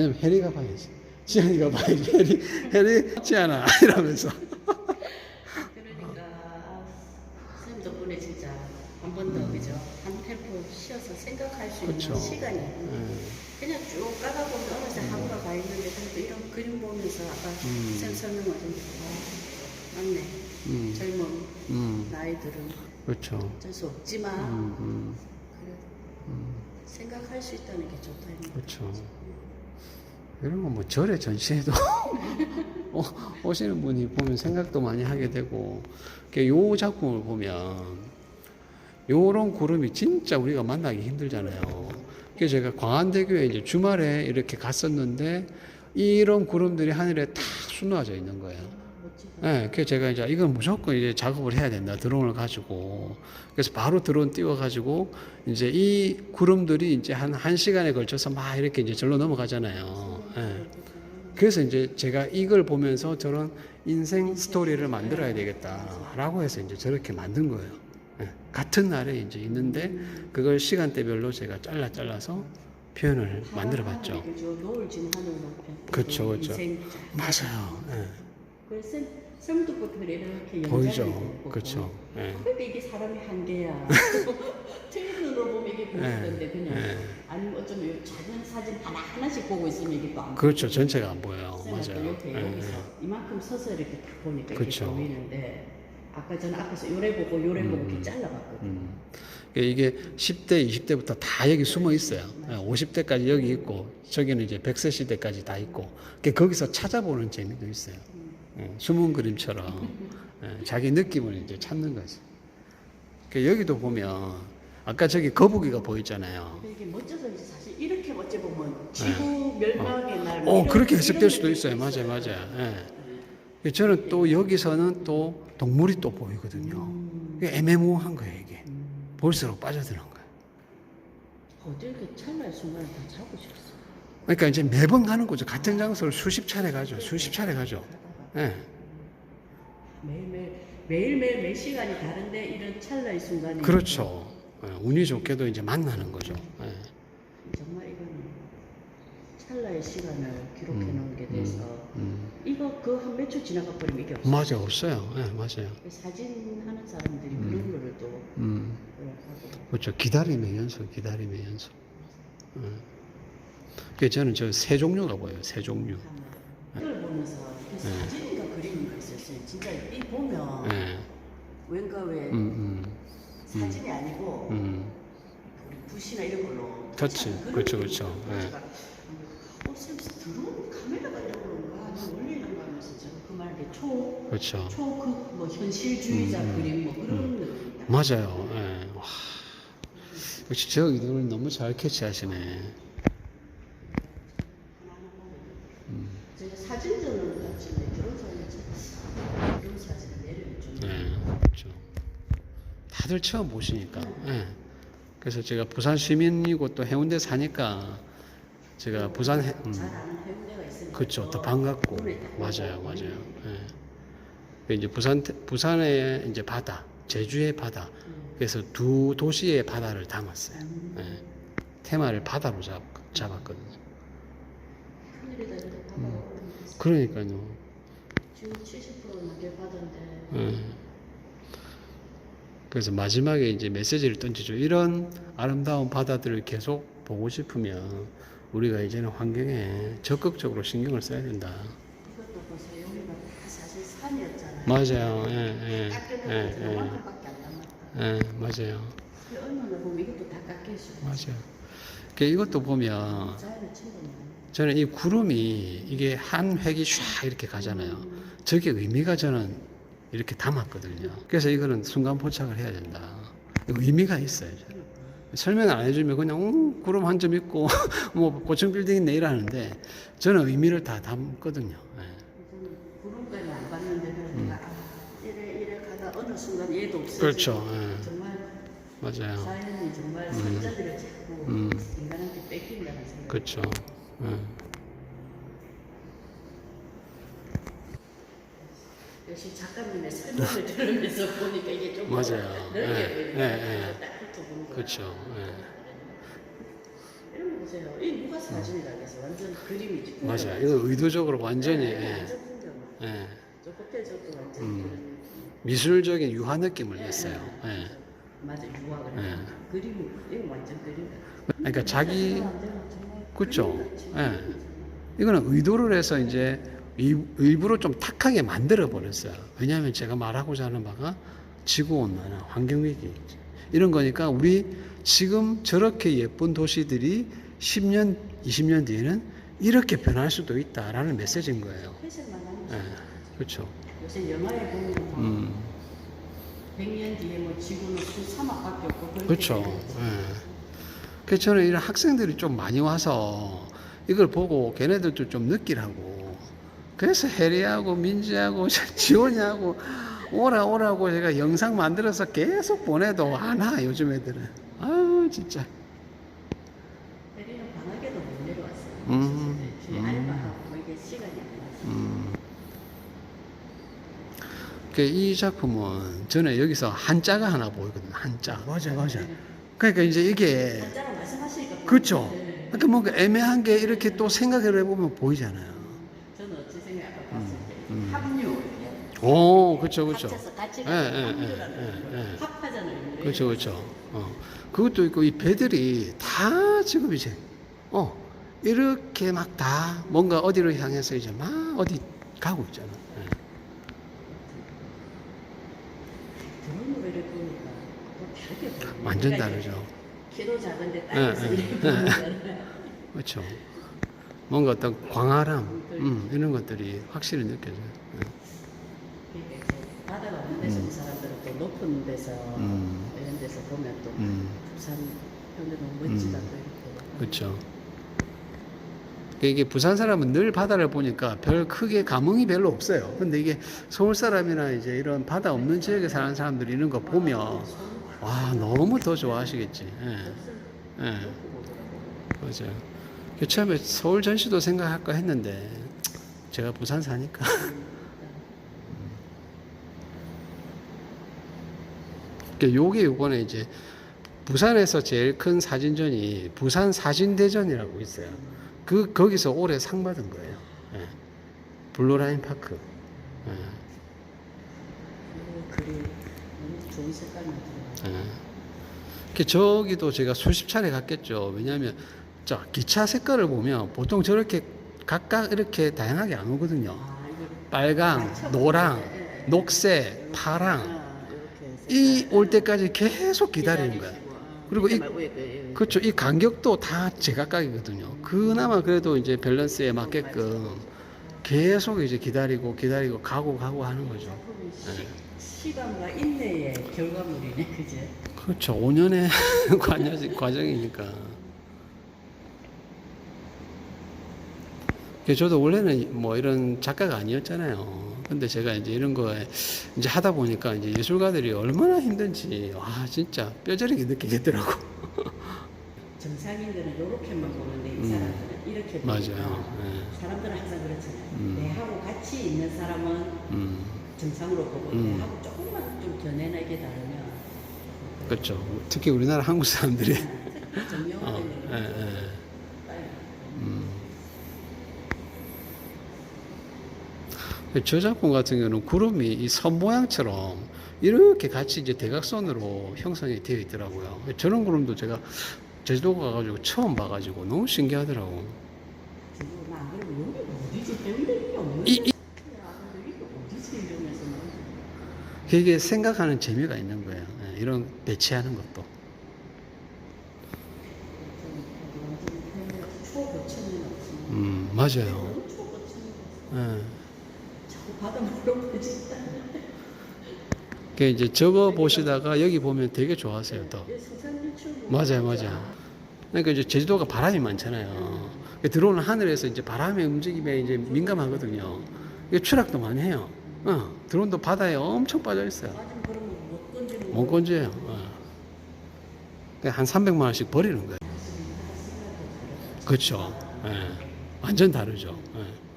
왜냐면 해리가 봐야지. 지안이가 봐야지. 해리, 해리, 지안아. 이러면서. 그러니까 아, 선생님 덕분에 진짜 한 번 더 그죠? 한 템포 쉬어서 생각할 수 있는 그쵸. 시간이 예. 그냥 쭉 가다 보면 어느 때 하루가 가 있는데 그래도 이런 그림 보면서 아까 음. 선생님 설명을 좀 아, 맞네 음. 젊은 음. 나이들은 그렇죠. 어쩔 수 없지만 음, 음, 그래도 음. 생각할 수 있다는 게 좋다 그렇죠. 이런 거 뭐 절에 전시해도 오- 오시는 분이 보면 생각도 많이 하게 되고 그요 작품을 보면 요런 구름이 진짜 우리가 만나기 힘들잖아요. 그래서 제가 광안대교에 이제 주말에 이렇게 갔었는데 이런 구름들이 하늘에 탁 수놓아져 있는 거예요. 네, 그래서 제가 이제 이건 무조건 이제 작업을 해야 된다. 드론을 가지고. 그래서 바로 드론 띄워가지고 이제 이 구름들이 이제 한, 한 시간에 걸쳐서 막 이렇게 이제 절로 넘어가잖아요. 예. 그래서 이제 제가 이걸 보면서 저런 인생 스토리를 만들어야 되겠다라고 해서 이제 저렇게 만든 거예요. 예. 같은 날에 이제 있는데 그걸 시간대별로 제가 잘라 잘라서 표현을 만들어 봤죠. 그죠 그쵸. 인생 맞아요. 예. 이렇게 보이죠. 그렇죠. 예. 근데 이게 사람이 한계야. 틀린 눈으로 보면 이게 보이던데 그냥 예. 아니면 어쩌면 요 작은 사진 하나 하나씩 보고 있으면 이게 또안 그렇죠. 전체가 안 보여요. 맞아요. 맞아요. 이렇게 예, 여기서 예. 이만큼 서서 이렇게 딱 보니까. 이렇게 보이는데 아까 저는 앞에서 요래 보고 요래 보고 음. 이렇게 잘라봤거든요. 음. 그러니까 이게 10대, 20대부터 다 여기 숨어 있어요. 50대까지 여기 있고, 저기는 이제 100세 시대까지 다 있고, 그러니까 거기서 찾아보는 재미도 있어요. 예, 숨은 그림처럼 예, 자기 느낌을 이제 찾는 거지. 그러니까 여기도 보면 아까 저기 거북이가 보이잖아요. 근데 이게 멋져서 이제 사실 이렇게 어찌 보면 지구 멸망의 날. 뭐 어, 그렇게 해석될 수도 있어요. 맞아요, 맞아요. 예. 저는 또 여기서는 또 동물이 또 보이거든요. 음. 애매모호한 거예요, 이게. 볼수록 빠져드는 거예요. 이렇게 찰나의 순간을 다 잡고 싶었어. 그러니까 이제 매번 가는 거죠. 같은 장소를 수십 차례 가죠. 수십 차례 가죠. 예. 매일매일 매일매일 매 시간이 다른데 이런 찰나의 순간이 그렇죠. 예, 운이 좋게도 이제 만나는 거죠. 예. 정말 이거는 찰나의 시간을 기록해 놓은 게 돼서 음. 이거 그 한 몇 초 지나가 버리면 이게 없어. 맞아, 없어요. 예, 맞아요. 사진 하는 사람들이 그런 거를 또 음. 그렇죠. 기다림의 연속, 기다림의 연속. 예. 그래서 저는 저 세 종류가 보여요. 세 종류. 이걸 보면서 그 네. 사진인가 그림인가 있었어요. 진짜 이 보면 예. 왠가 왜 음, 음, 사진이 아니고 음. 우리 붓이나 이런 걸로 터치. 그렇죠, 그렇죠. 가지고 어, 쌤 드론 카메라가 이런 건가? 이런 거 하면서 저는 그 말에 초, 그렇죠. 초그 뭐 현실주의자 음, 음, 그림 뭐 그런 느낌. 맞아요. 예. 와. 역시 저 이름을 너무 잘 캐치하시네. 다들 처음 보시니까. 예. 그래서 제가 부산 시민이고 또 해운대 사니까 제가 부산 해, 음. 그렇죠. 더 반갑고 눈에 딱 맞아요. 맞아요. 예. 그 이제 부산 부산의 이제 바다, 제주의 바다. 음. 그래서 두 도시의 바다를 담았어요. 음. 예. 테마를 바다로 잡, 잡았거든요. 음. 그러니까요. 지금 70%는 게 바다인데 예. 그래서 마지막에 이제 메시지를 던지죠. 이런 아름다운 바다들을 계속 보고 싶으면 우리가 이제는 환경에 적극적으로 신경을 써야 된다. 맞아요. 예, 예, 예, 예, 남았다. 예, 맞아요. 맞아요. 그 이것도 보면. 저는 이 구름이 이게 한 획이 쫙 이렇게 가잖아요. 저게 의미가 저는 이렇게 담았거든요. 그래서 이거는 순간 포착을 해야 된다. 의미가 있어요. 저는. 설명을 안 해주면 그냥 음, 구름 한 점 있고 뭐 고층 빌딩 있네 이러는데 저는 의미를 다 담거든요. 예. 구름까지 안 봤는데 그러니까 아, 이래 이래 가다 어느 순간 얘도 없어지고 그렇죠. 예. 정말 맞아요. 자연이 정말 선자들을 자꾸 음. 인간한테 뺏긴다는 생각. 그렇죠. 예. 역시 작가님의 설명을 들으면서 보니까 이게 좀 맞아요. 넓게 예, 보이는 예, 예. 딱 훑어보는 거야. 그렇죠. 예. 이런 거 보세요. 이 누가 사진이라 그래서 완전 그림이지. 풍경. 맞아. 이거 의도적으로 완전히 예, 완전 풍경. 예, 저 저도 완전 음. 미술적인 유화 느낌을 냈어요. 예. 맞아 유학을 예. 그림이 이거 완전 그림. 그러니까 자기. 그림 같이. 예. 이거는 의도를 해서 이제 일- 일부러 좀 탁하게 만들어 버렸어요. 왜냐하면 제가 말하고자 하는 바가 지구온난화, 환경위기 이런 거니까 우리 지금 저렇게 예쁜 도시들이 10년, 20년 뒤에는 이렇게 변할 수도 있다라는 메시지인 거예요. 예. 그렇죠. 요새 영화에 보면 뭐 음. 100년 뒤에 뭐 지구는 수 사막밖에 없고 그렇죠. 예. 그래서 저는 이런 학생들이 좀 많이 와서 이걸 보고 걔네들도 좀 느끼라고. 그래서 해리하고 민지하고 지원이하고 오라 오라고 제가 영상 만들어서 계속 보내도 안 와, 요즘 애들은. 아유, 진짜. 대리는 방학에도 못 내려왔어요. 음, 음. 알바하고 뭐 이게 시간이 안 나서. 음. 그이 작품은 저는 여기서 한자가 하나 보이거든요. 한자. 맞아, 맞아. 그러니까 이제 이게 한자로 말씀하시니까 그렇죠. 네. 그러니까 뭔가 애매한 게 이렇게 또 생각을 해보면 보이잖아요. 오, 그렇죠, 그렇죠. 합쳐서 같이 예, 예, 예, 예, 예. 거. 합하잖아요. 그렇죠, 그렇죠. 어. 그것도 있고 이 배들이 다 지금 이제 어 이렇게 막 다 뭔가 어디로 향해서 이제 막 어디 가고 있잖아. 예. 드론 노래를 보니까 또 다르게 보여요. 완전 그러니까 다르죠. 키도 작은데 예, 땅에서 예, 이렇게 예. 보는 거잖아요. 그렇죠. 뭔가 어떤 광활함, 음, 이런 것들이 확실히 느껴져요. 예. 바다가 없는 데서 온 사람들은 또 높은 데서 음. 이런 데서 보면 또 음. 부산 현대 너무 멋지다 음. 또 이렇게 그렇죠. 이게 부산 사람은 늘 바다를 보니까 별 크게 감흥이 별로 없어요. 근데 이게 서울 사람이나 이제 이런 바다 없는 지역에 사는 사람들이 이런 거 보면 와 너무 더 좋아하시겠지. 예. 예. 맞아요. 그 처음에 서울 전시도 생각할까 했는데 제가 부산 사니까. 요게 요번에 이제 부산에서 제일 큰 사진전이 부산 사진대전이라고 있어요. 그 거기서 올해 상 받은 거예요. 예. 블루라인 파크. 예. 좋은 들어가. 예. 그 저기도 제가 수십 차례 갔겠죠. 왜냐하면 자 기차 색깔을 보면 보통 저렇게 각각 이렇게 다양하게 안 오거든요. 아 빨강, 노랑, 녹색, 파랑 아, 이 올 때까지 계속 기다리는 거야. 아, 그리고 이- 말고 그- 그- 그렇죠. 이 간격도 다 제각각이거든요. 그나마 그래도 이제 밸런스에 맞게끔 계속 이제 기다리고 기다리고 가고 가고 하는 거죠. 네. 시, 시간과 인내의 결과물이네, 그제? 그렇죠. 5년의 과정, 과정이니까. 그 저도 원래는 뭐 이런 작가가 아니었잖아요. 근데 제가 이제 이런 거에 이제 하다 보니까 이제 예술가들이 얼마나 힘든지, 와, 진짜 뼈저리게 느끼겠더라고. 정상인들은 이렇게만 보는데 이 음. 사람들은 이렇게 맞아요. 예. 사람들은 항상 그렇잖아요. 음. 내하고 같이 있는 사람은 음, 정상으로 보고 음. 내하고 조금만 좀 견해나게 다르면 그렇죠. 특히 우리나라 한국 사람들이. 어, 예, 예. 저 작품 같은 경우는 구름이 이 선 모양처럼 이렇게 같이 이제 대각선으로 형성이 되어 있더라고요. 저런 구름도 제가 제주도 가가지고 처음 봐가지고 너무 신기하더라고. 이- 이- 이게 생각하는 재미가 있는 거예요. 예, 이런 배치하는 것도. 음, 맞아요. 예. 바다 물로 퍼진다. 그 이제 저거 보시다가 여기 보면 되게 좋아하세요 또. 맞아요, 맞아요. 그러니까 이제 제주도가 바람이 많잖아요. 그 들어오는 하늘에서 이제 바람의 움직임에 이제 민감하거든요. 추락도 많이 해요. 어, 드론도 바다에 엄청 빠져 있어요. 못 건져요. 어. 그냥 한 300만 원씩 버리는 거예요. 그렇죠. 예. 완전 다르죠. 예.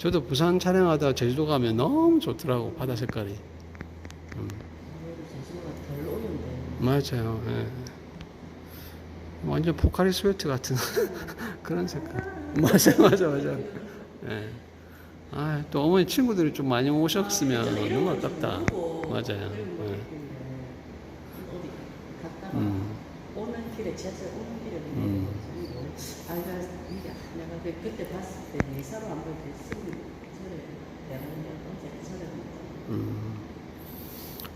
저도 부산 촬영하다 제주도 가면 너무 좋더라고 바다 색깔이. 음. 맞아요. 예. 완전 포카리 스웨트 같은 그런 색깔. 맞아, 맞아, 맞아. 예. 아, 또 어머니 친구들이 좀 많이 오셨으면 너무 아깝다. 맞아요. 예. 음, 오는 길에 지하철 오는 길에 음. 아 내가 내가 그- 그때 봤을 때 예사로 한번 됐으면 저래 내가 어제 저래 음.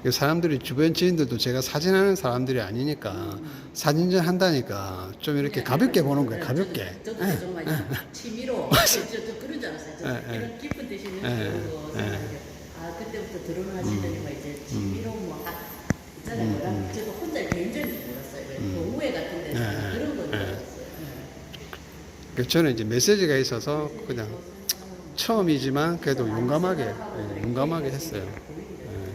그 사람들이 주변 지인들도 제가 사진하는 사람들이 아니니까 사진전 한다니까 좀 이렇게 가볍게 보는 거예요. 가볍게. 저도, 저도 정말 취미로 저, 저, 저 그런 줄 알았어요. 저, 예, 예. 이런 기쁜 대신에 예, 그러고 예. 생각하게 아 그때부터 드론하시더니 막 이제 취미로 뭐 하- 있잖아요. 음, 난 저도 혼자 개인적인 줄 몰랐어요. 왜 동호회 같은 데서 예, 그런 건줄 예. 알았어요. 그 저는 이제 메시지가 있어서 그냥 처음이지만 그래도 용감하게 예, 용감하게 했어요. 예.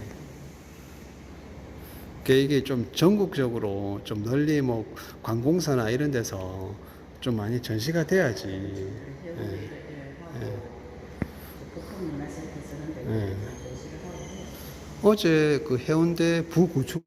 그 이게 좀 전국적으로 좀 널리 뭐 관공서나 이런 데서 좀 많이 전시가 돼야지. 예. 예. 예. 어제 그 해운대 부구축